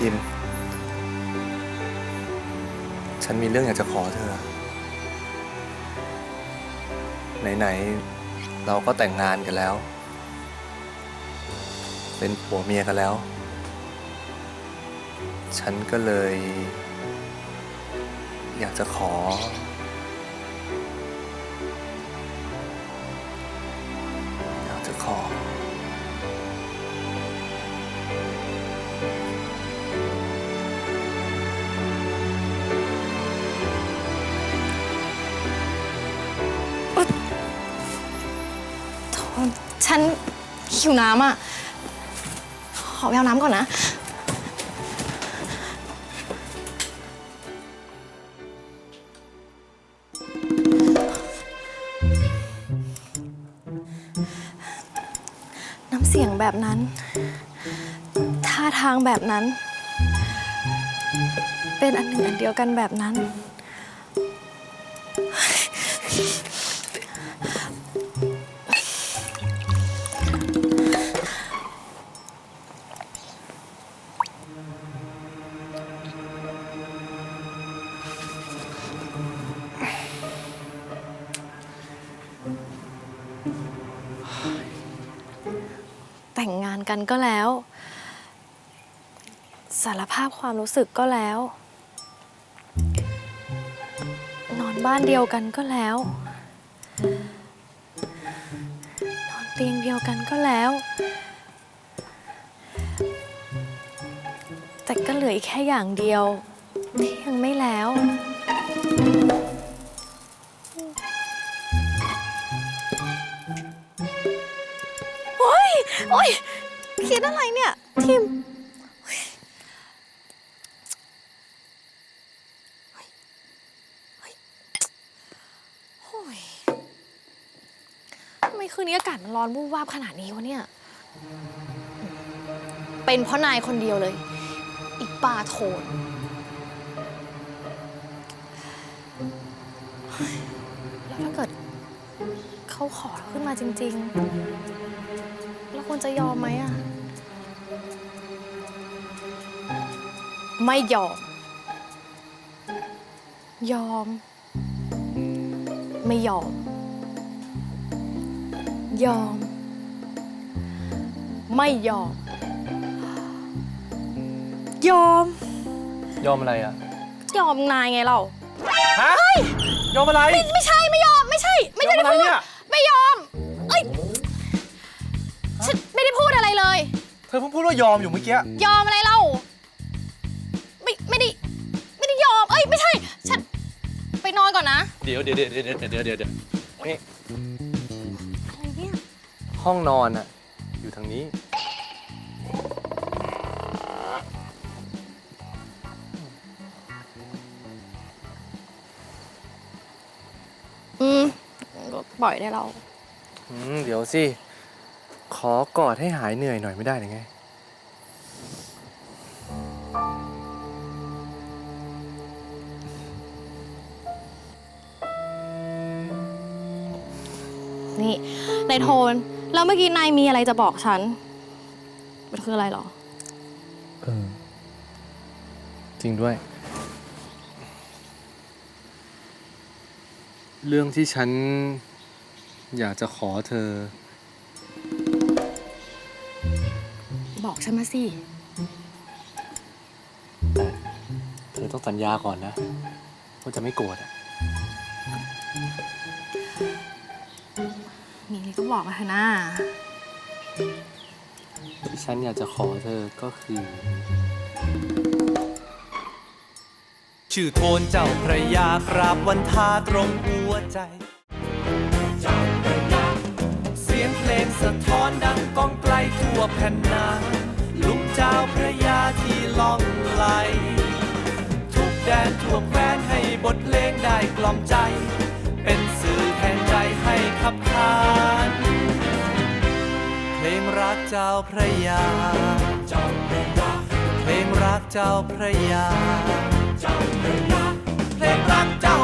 ทิม ฉันมีเรื่องอยากจะขอเธอ ไหน ๆ เราก็แต่งงานกันแล้ว เป็นผัวเมียกันแล้ว ฉันก็เลย อยากจะขอ อยากจะขอ ฉันหิวน้ำอะ ขอไปเอาน้ำก่อนนะ น้ำเสียงแบบนั้น ท่าทางแบบนั้น เป็นอันหนึ่งอันเดียวกันแบบนั้น แต่งงานกันก็แล้ว สารภาพความรู้สึกก็แล้ว นอนบ้านเดียวกันก็แล้ว นอนเตียงเดียวกันก็แล้ว แต่ก็เหลืออีกแค่อย่างเดียว ที่ยังไม่แล้ว อ๊ยโอ๊ยคิดอะไรเนี่ย ทิมโอ๊ยเฮ้ยเฮ้ยโอ๊ยทำไมคืนนี้อากาศมันร้อนวูบวาบขนาดนี้วะเนี่ย เป็นเพราะนายคนเดียวเลย อีกปาโทนแล้วถ้าเกิดเขาขอขึ้นมาจริง ๆ ควรจะยอมไหมอะไม่ยอม ยอม ไม่ยอม ยอม ไม่ยอม ยอม ยอมอะไรอะ ยอมนายไงเรา ฮะ ยอมอะไร ไม่ใช่ไม่ยอมไม่ใช่ ไม่ได้ยอมอะไรพูดเนี่ย ไม่ยอม เอ้ย เลย เธอเพิ่งพูดว่ายอมอยู่เมื่อกี้ ยอมอะไรเล่า ไม่ไม่ได้ไม่ได้ยอม เอ้ยไม่ใช่ ฉันไปนอนก่อนนะเดี๋ยวเดี๋ยวเดี๋ยวเดี๋ยวเดี๋ยวเดี๋ยวเดี๋ยวนี่อะไรเนี่ยห้องนอนอะอยู่ทางนี้ อืมก็ปล่อยได้เรา อืม เดี๋ยวสิข อกอดให้หายเหนื่อยหน่อยไม่ได้หรือไง นี่นายโทน แล้วเมื่อกี้นายมีอะไรจะบอกฉัน มันคืออะไรเหรอ เออ จริงด้วย เรื่องที่ฉันอยากจะขอเธอ บอกฉันมาสิ แต่เธอต้องสัญญาก่อนนะ ว่าจะไม่โกรธอะมีอะไรก็บอกมาเถอะนะที่ฉันอยากจะขอเธอก็คือ ชื่อโทนเจ้าพระยา กราบวันทาตรงหัวใจ งเพลงสะท้อนดังก้องไกลทั่วแผ่นนาลุกเจ้าพระยาที่ล่องไหลทุกแดนทั่วแคว้นให้บทเพลงได้กล่อมใจ เป็นสื่อแทนใจให้ขับขานเพลงรักเจ้าพระยาเจ้าพระยาเพลงรักเจ้าพระยาเจ้าพระยาเพลงรักเจ้า